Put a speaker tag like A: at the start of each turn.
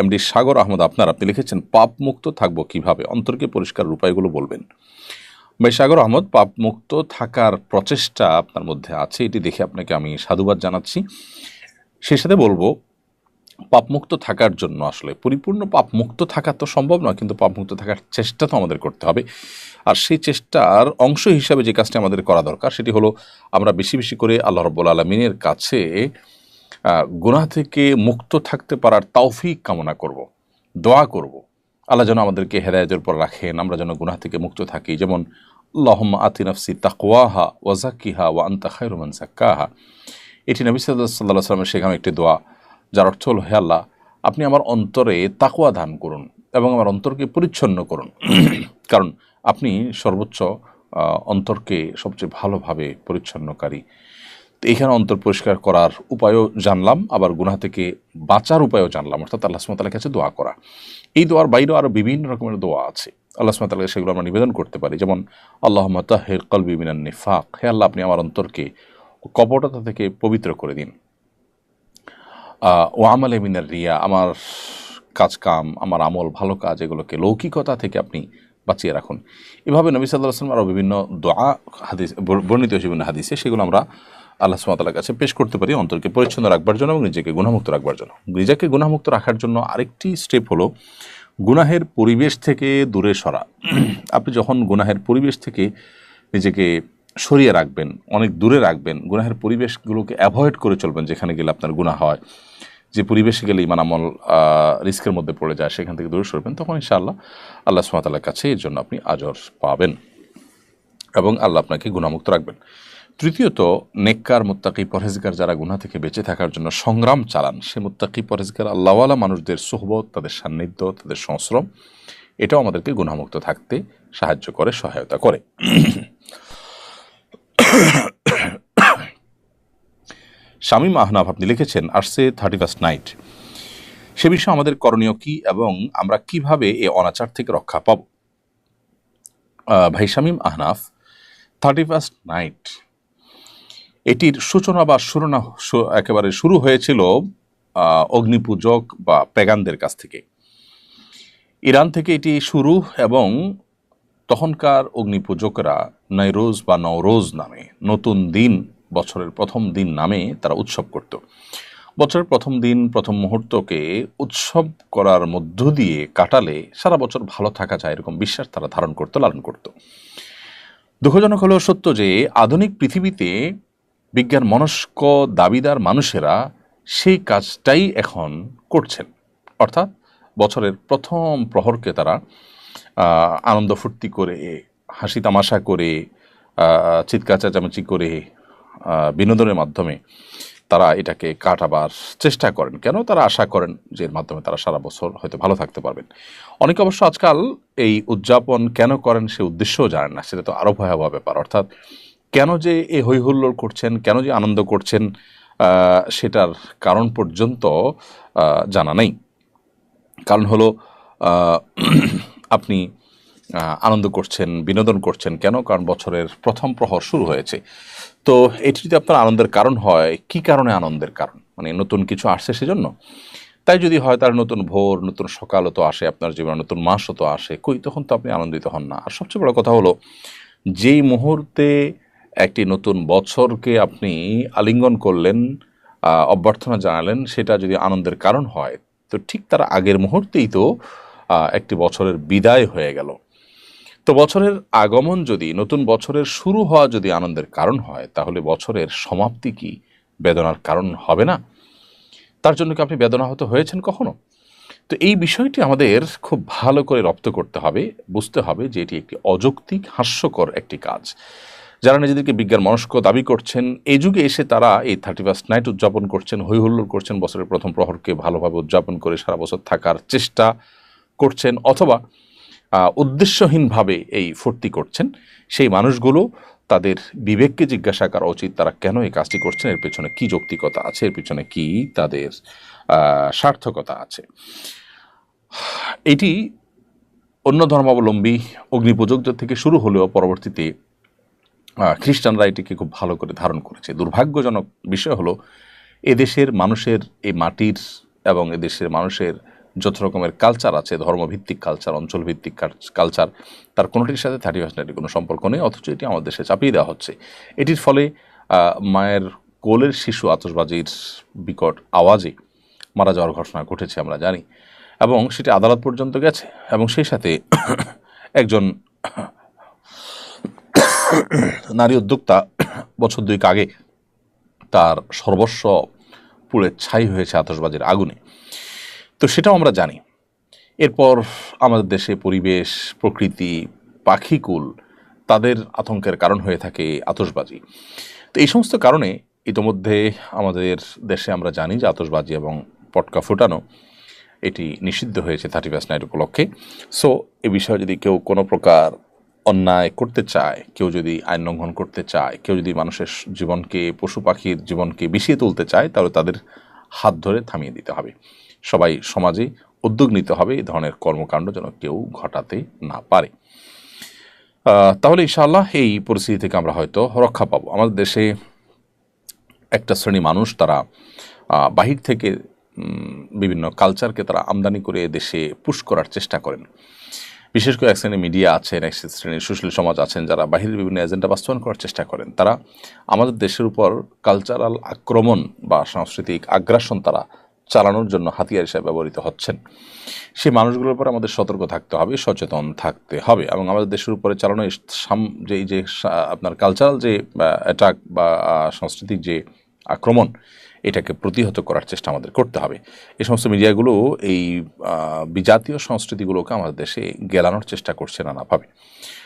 A: MD সাগর আহমদ, আপনার আপনি লিখেছেন পাপ মুক্ত থাকব কীভাবে? অন্তরকে পরিষ্কার উপায়গুলো বলবেন। ভাই সাগর আহমদ পাপ মুক্ত থাকার প্রচেষ্টা আপনার মধ্যে আছে, এটি দেখে আপনাকে আমি সাধুবাদ জানাচ্ছি। সেই সাথে বলব, পাপমুক্ত থাকার জন্য আসলে পরিপূর্ণ পাপমুক্ত থাকা তো সম্ভব নয়, কিন্তু পাপমুক্ত থাকার চেষ্টা তো আমাদের করতে হবে। আর সেই চেষ্টার অংশ হিসাবে যে কাজটি আমাদের করা দরকার, সেটি হলো আমরা বেশি বেশি করে আল্লাহ রব্বুল আলমিনের কাছে গুনাহ থেকে মুক্ত থাকতে পারার তৌফিক কামনা করব, দোয়া করব। আল্লাহ যেন আমাদেরকে হেদায়তের উপর রাখেন, আমরা যেন গুনাহ থেকে মুক্ত থাকি। যেমন আল্লাহম আতি নফসি তাকওয়াহা ওয়াজাকিহা ওয়া আন্তা খায়রুমান সাক্কাহা এটি নবী সাল্লাহ সাল্লাহ সাল্লামের শেখানো একটি দোয়া, যার অর্থ হল, হে আল্লাহ, আপনি আমার অন্তরে তাকুয়া দান করুন এবং আমার অন্তরকে পরিচ্ছন্ন করুন। কারণ, আপনি সর্বোচ্চ অন্তরকে সবচেয়ে ভালোভাবে পরিচ্ছন্নকারী। এইখানে অন্তর পরিষ্কার করার উপায়ও জানলাম, আবার গুনাহ থেকে বাঁচার উপায়ও জানলাম। অর্থাৎ আল্লাহ সুমতালের কাছে দোয়া করা। এই দোয়ার বাইরেও আরও বিভিন্ন রকমের দোয়া আছে। আল্লাহ সুমতালকে সেগুলো আমরা নিবেদন করতে পারি। যেমন আল্লাহ তাহের কলবি মিনান নিফাক। হে আল্লাহ, আপনি আমার অন্তরকে কপটতা থেকে পবিত্র করে দিন। ও আমলে মিনার রিয়া, আমার কাজ কাম আমার আমল ভালো কাজ, এগুলোকে লৌকিকতা থেকে আপনি বাঁচিয়ে রাখুন। এভাবে নবী সাল্লাহ আসলাম আরও বিভিন্ন দোয়া, হাদিস বর- বর্ণিত বিভিন্ন হাদিসে সেগুলো আমরা আল্লাহ সুমাতালার কাছে পেশ করতে পারি অন্তরকে পরিচ্ছন্ন রাখবার জন্য এবং নিজেকে গুণামুক্ত রাখবার জন্য। নিজেকে গুণামুক্ত রাখার জন্য আরেকটি স্টেপ হলো গুনাহের পরিবেশ থেকে দূরে সরা। আপনি যখন গুনাহের পরিবেশ থেকে নিজেকে সরিয়ে রাখবেন, অনেক দূরে রাখবেন, গুনাহের পরিবেশগুলোকে অ্যাভয়েড করে চলবেন যেখানে গেলে আপনার গুনাহ হয়। যে পরিবেশে গেলে ইমান আমল রিস্কের মধ্যে পড়ে যায়, সেখান থেকে দূরে সরবেন, তখন ইনশাআল্লাহ আল্লাহ সুমাতালার কাছে এর জন্য আপনি আজর পাবেন এবং আল্লাহ আপনাকে গুণামুক্ত রাখবেন। তৃতীয়ত, নেককার মুত্তাকি পরহেজগার যারা গুনাহ থেকে বেঁচে থাকার জন্য সংগ্রাম চালান সে মুত্তাকি পরহেজগার আল্লাহওয়ালা মানুষদের সোহবত, তাদের সান্নিধ্য, তাদের সংশ্রম, এটাও আমাদেরকে গুণামুক্ত থাকতে সাহায্য করে, সহায়তা করে। শামীম আহনাফ আপনি লিখেছেন, আসছে থার্টি ফার্স্ট নাইট সে বিষয়ে আমাদের করণীয় কি এবং আমরা কীভাবে এ অনাচার থেকে রক্ষা পাব? ভাই Shamim Ahnaf thirty first night এটির সূচনা বা শুরুনা একেবারে শুরু হয়েছিল অগ্নিপূজক বা পেগানদের কাছ থেকে। ইরান থেকে এটি শুরু এবং তখনকার অগ্নিপূজকরা নাইরোজ বা নওরোজ নামে নতুন দিন, বছরের প্রথম দিন নামে তারা উৎসব করত। বছরের প্রথম দিন, প্রথম মুহূর্তকে উৎসব করার মধ্য দিয়ে কাটালে সারা বছর ভালো থাকা যায় এরকম বিশ্বাস তারা ধারণ করতো, লালন করত। দুঃখজনক হলেও সত্য যে, আধুনিক পৃথিবীতে বিজ্ঞান মনস্ক দাবিদার মানুষেরা সেই কাজটাই এখন করছেন। অর্থাৎ বছরের প্রথম প্রহরকে তারা আনন্দ ফুর্তি করে, হাসি তামাশা করে চিৎকার চেঁচামেচি করে বিনোদনের মাধ্যমে তারা এটাকে কাটাবার চেষ্টা করেন। কেন তারা আশা করেন যে এর মাধ্যমে তারা সারা বছর হয়তো ভালো থাকতে পারবেন? অনেকে অবশ্য আজকাল এই উদযাপন কেন করেন সে উদ্দেশ্যও জানেন না, সেটা তো আরও ভয়াবহ ব্যাপার। অর্থাৎ কেন যে এই হৈহুল্লোড় করছেন, কেন যে আনন্দ করছেন সেটার কারণ পর্যন্ত জানা নেই। কারণ হলো আপনি আনন্দ করছেন, বিনোদন করছেন কেন? কারণ বছরের প্রথম প্রহর শুরু হয়েছে। তো এটি যদি আপনার আনন্দের কারণ হয়, কি কারণে আনন্দের কারণ? মানে নতুন কিছু আসছে সেজন্য? তাই যদি হয়, তার নতুন ভোর, নতুন সকালও তো আসে, আপনার জীবনে নতুন মাসও তো আসে, কই? তখন তো আপনি আনন্দিত হন না। আর সবচেয়ে বড় কথা হলো, যেই মুহূর্তে একটি নতুন বছরকে আপনি আলিঙ্গন করলেন অভ্যর্থনা জানালেন, সেটা যদি আনন্দের কারণ হয়, তো ঠিক তার আগের মুহূর্তেই তো একটি বছরের বিদায় হয়ে গেল। তো বছরের আগমন যদি, নতুন বছরের শুরু হওয়া যদি আনন্দের কারণ হয়, তাহলে বছরের সমাপ্তি কি বেদনার কারণ হবে না? তার জন্য কি আপনি বেদনাহত হয়েছেন কখনো? তো এই বিষয়টি আমাদের খুব ভালো করে রপ্ত করতে হবে, বুঝতে হবে যে এটি একটি অযৌক্তিক, হাস্যকর একটি কাজ। যারা নিজেদেরকে বিজ্ঞান মনস্ক দাবি করছেন, এই যুগে এসে তারা এই থার্টি ফার্স্ট নাইট উদযাপন করছেন, হৈহুল্লোড় করছেন, বছরের প্রথম প্রহরকে ভালোভাবে উদযাপন করে সারা বছর থাকার চেষ্টা করছেন অথবা উদ্দেশ্যহীনভাবে এই ফুর্তি করছেন। সেই মানুষগুলো তাদের বিবেককে জিজ্ঞাসা করা উচিত, তারা কেন এই কাজটি করছেন? এর পেছনে কি যৌক্তিকতা আছে? এর পেছনে কি তাদের সার্থকতা আছে? এটি অন্য ধর্মাবলম্বী অগ্নিপূজকদের থেকে শুরু হলেও পরবর্তীতে খ্রিস্টানরা এটিকে খুব ভালো করে ধারণ করেছে। দুর্ভাগ্যজনক বিষয় হলো, এদেশের মানুষের এই মাটির এবং এদেশের মানুষের যত রকমের কালচার আছে, ধর্মভিত্তিক কালচার অঞ্চলভিত্তিক কালচার তার কোনোটির সাথে থার্টি ফার্স্ট কোনো সম্পর্ক নেই, অথচ এটি আমাদের দেশে চাপিয়ে দেওয়া হচ্ছে। এটির ফলে মায়ের কোলের শিশু আতসবাজির বিকট আওয়াজে মারা যাওয়ার ঘটনা ঘটেছে আমরা জানি। এবং সেটি আদালত পর্যন্ত গেছে এবং সেই সাথে একজন নারী উদ্যোক্তা বছর দুইক আগে তার সর্বস্ব পুড়ে ছাই হয়েছে আতসবাজির আগুনে। তো সেটাও আমরা জানি। এরপর আমাদের দেশে পরিবেশ, প্রকৃতি, পাখিকুল তাদের আতঙ্কের কারণ হয়ে থাকে আতসবাজি তো এই সমস্ত কারণে ইতোমধ্যে আমাদের দেশে আমরা জানি যে আতসবাজি এবং পটকা ফুটানো এটি নিষিদ্ধ হয়েছে থার্টি ফার্স্ট নাইট উপলক্ষে। সো এ বিষয়ে যদি কেউ কোনো প্রকার অন্যায় করতে চায়, কেউ যদি আইন লঙ্ঘন করতে চায়, কেউ যদি মানুষের জীবনকে, পশু পাখির জীবনকে বিষিয়ে তুলতে চায়, তাহলে তাদের হাত ধরে থামিয়ে দিতে হবে। সবাই সমাজে উদ্যোগ নিতে হবে, এই ধরনের কর্মকাণ্ড যেন কেউ ঘটাতে না পারে। তাহলে ইনশাআল্লাহ এই পরিস্থিতি থেকে আমরা হয়তো রক্ষা পাবো। আমাদের দেশে একটা শ্রেণি মানুষ, তারা বাহির থেকে বিভিন্ন কালচারকে তারা আমদানি করে দেশে পুশ করার চেষ্টা করেন। বিশেষ করে এক শ্রেণির মিডিয়া আছেন, এক শ্রেণির সুশীল সমাজ আছেন, যারা বাহিরের বিভিন্ন এজেন্ডা বাস্তবায়ন করার চেষ্টা করেন, তারা আমাদের দেশের উপর কালচারাল আক্রমণ বা সাংস্কৃতিক আগ্রাসন তারা চালানোর জন্য হাতিয়ার হিসেবে ব্যবহৃত হচ্ছেন। সেই মানুষগুলোর উপর আমাদের সতর্ক থাকতে হবে, সচেতন থাকতে হবে এবং আমাদের দেশের উপরে চালানো সাম- যে যে আপনার কালচারাল যে অ্যাটাক বা সাংস্কৃতিক যে আক্রমণ এটাকে প্রতিহত করার চেষ্টা আমাদের করতে হবে। এই সমস্ত মিডিয়াগুলো এই বিজাতীয় সংস্কৃতিগুলোকে আমাদের দেশে গেলানোর চেষ্টা করছে নানাভাবে।